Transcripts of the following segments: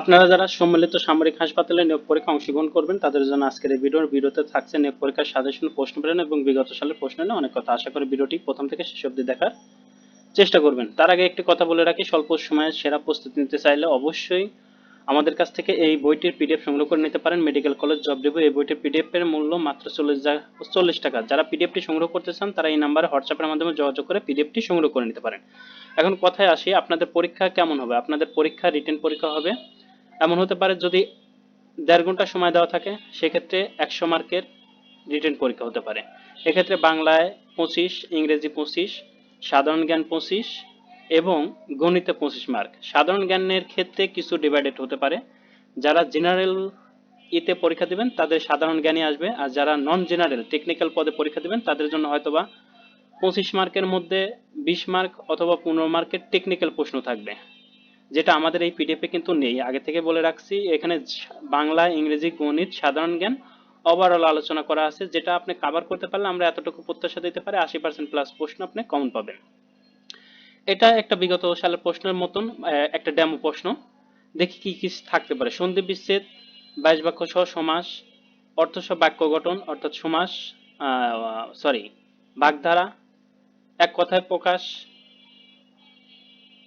আপনারা যারা সম্মিলিত সামরিক হাসপাতালে নিয়োগ পরীক্ষা অংশগ্রহণ করবেন, তাদের জন্য আজকের এই ভিডিওর ভিডিওতে থাকছে নিয়োগ পরীক্ষার সাজেশন, প্রশ্ন প্রেরণ এবং বিগত সালের প্রশ্ন নিয়ে অনেক কথা। আশা করি ভিডিওটি প্রথম থেকে শেষ অবধি দেখার চেষ্টা করবেন। তার আগে একটি কথা বলে রাখি, স্বল্প সময়ে সেরা প্রস্তুতি নিতে চাইলে অবশ্যই আমাদের কাছ থেকে এই বইটির পিডিএফ সংগ্রহ করে নিতে পারেন। মেডিকেল কলেজ জব রিভিউ, এই বইটির পিডিএফ এর মূল্য মাত্র চল্লিশ চল্লিশ টাকা। যারা পিডিএফটি সংগ্রহ করতে চান, তারা এই নাম্বারে হোয়াটসঅ্যাপের মাধ্যমে যোগাযোগ করে পিডিএফটি সংগ্রহ করে নিতে পারেন। এখন কথায় আসি, আপনাদের পরীক্ষা কেমন হবে? আপনাদের পরীক্ষা, রিটেন পরীক্ষা হবে? এমন হতে পারে যদি দেড় ঘণ্টা সময় দেওয়া থাকে, সেক্ষেত্রে একশো মার্কের রিটেন পরীক্ষা হতে পারে। এক্ষেত্রে বাংলায় পঁচিশ, ইংরেজি পঁচিশ, সাধারণ জ্ঞান পঁচিশ এবং গণিতে পঁচিশ মার্ক। সাধারণ জ্ঞানের ক্ষেত্রে কিছু ডিভাইডেড হতে পারে। যারা জেনারেল ইতে পরীক্ষা দিবেন, তাদের সাধারণ জ্ঞানই আসবে। আর যারা নন জেনারেল টেকনিক্যাল পদে পরীক্ষা দিবেন, তাদের জন্য হয়তোবা পঁচিশ মার্কের মধ্যে বিশ মার্ক অথবা পনেরো মার্কের টেকনিক্যাল প্রশ্ন থাকবে। যেটা আমাদের এই পিডিএফে কিন্তু নেই। আগে থেকে বলে রাখছি, এখানে বাংলা, ইংরেজি, গণিত, সাধারণ জ্ঞান ওভারঅল আলোচনা করা আছে, যেটা আপনি কাভার করতে পারলে আমরা এতটুকু প্রত্যাশা দিতে পারি, আশি পার্সেন্ট প্লাস প্রশ্ন আপনি কমন পাবেন। এটা একটা বিগত সালের প্রশ্নের মতন একটা ডেমো প্রশ্ন। দেখি কি কি থাকতে পারে। সন্ধি বিচ্ছেদ, বাইশ বাক্য সহ সমাস, অর্থ সহ বাক্য গঠন, অর্থাৎ সমাস সরি বাগধারা, এক কথায় প্রকাশ,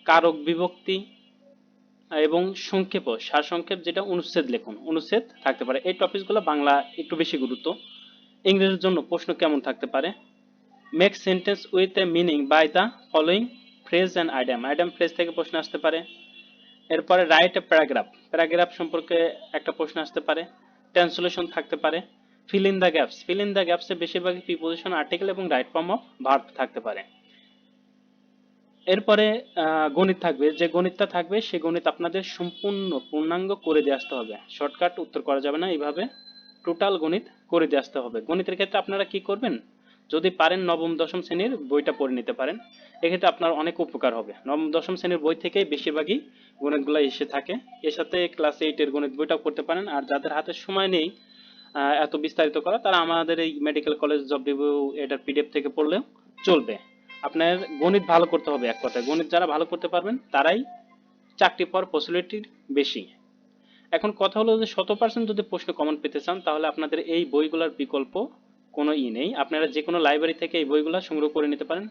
কারক বিভক্তি এবং সংক্ষেপ, সারসংক্ষেপ যেটা অনুচ্ছেদ লেখন। অনুচ্ছেদ থাকতে পারে। এই টপিকগুলো বাংলা একটু বেশি গুরুত্ব। ইংরেজির জন্য প্রশ্ন কেমন থাকতে পারে? Make sentence with a meaning by the following phrase and idiom idiom phrase থেকে প্রশ্ন আসতে পারে। এরপরে রাইট এ প্যারাগ্রাফ প্যারাগ্রাফ সম্পর্কে একটা প্রশ্ন আসতে পারে। ট্রান্সলেশন থাকতে পারে। Fill in the gaps fill in the গ্যাপসে বেশিরভাগই প্রিপোজিশন আর্টিকেল এবং রাইট ফর্ম অফ ভার্ব থাকতে পারে। এরপরে গণিত থাকবে। যে গণিতটা থাকবে সেই গণিত আপনাদের সম্পূর্ণ পূর্ণাঙ্গ করে দিয়ে আসতে হবে। শর্টকাট, উত্তর করা যাবে না, এইভাবে টোটাল গণিত করে দিয়ে আসতে হবে। গণিতের ক্ষেত্রে আপনারা কি করবেন? যদি পারেন নবম, দশম শ্রেণির বইটা পড়ে নিতে পারেন। এক্ষেত্রে আপনার অনেক উপকার হবে। নবম, দশম শ্রেণির বই থেকে বেশিরভাগই গণিতগুলো এসে থাকে। এর সাথে ক্লাস এইটের গণিত বইটাও করতে পারেন। আর যাদের হাতে সময় নেই এত বিস্তারিত করা, তারা আমাদের এই মেডিকেল কলেজ জব রিভিউ এটার পিডিএফ থেকে পড়লেও চলবে। আপনার গণিত ভালো করতে হবে এক কথায়। গণিত যারা ভালো করতে পারবেন, তারাই চাকরি পাওয়ার পসিবিলিটি বেশি। এখন কথা হলো যে শত পার্সেন্ট যদি প্রশ্ন কমন পেতে চান, তাহলে আপনাদের এই বইগুলোর বিকল্প কোনো ই নেই। আপনারা যে কোনো লাইব্রেরি থেকে এই বইগুলো সংগ্রহ করে নিতে পারেন।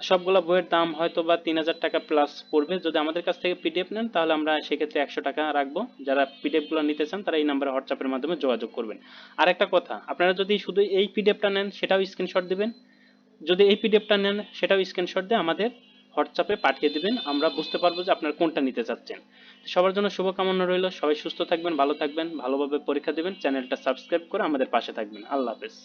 সবগুলো বইয়ের দাম হয়তো বা তিন হাজার টাকা প্লাস পড়বে। যদি আমাদের কাছ থেকে পিডিএফ নেন, তাহলে আমরা সেক্ষেত্রে একশো টাকা রাখব। যারা পিডিএফগুলো নিতে চান, তারা এই নাম্বারে হোয়াটসঅ্যাপের মাধ্যমে যোগাযোগ করবেন। আর একটা কথা, আপনারা যদি শুধু এই পিডিএফটা নেন, সেটাও স্ক্রিনশট দিবেন। যদি এই পিডিএফটা নেন, সেটাও স্ক্রিনশট দিয়ে আমাদের হোয়াটসঅ্যাপে পাঠিয়ে দিবেন। আমরা বুঝতে পারব যে আপনার কোনটা নিতে চাচ্ছেন। সবার জন্য শুভকামনা রইল। সবাই সুস্থ থাকবেন, ভালো থাকবেন, ভালোভাবে পরীক্ষা দিবেন। চ্যানেলটা সাবস্ক্রাইব করে আমাদের পাশে থাকবেন। আল্লাহ হাফেজ।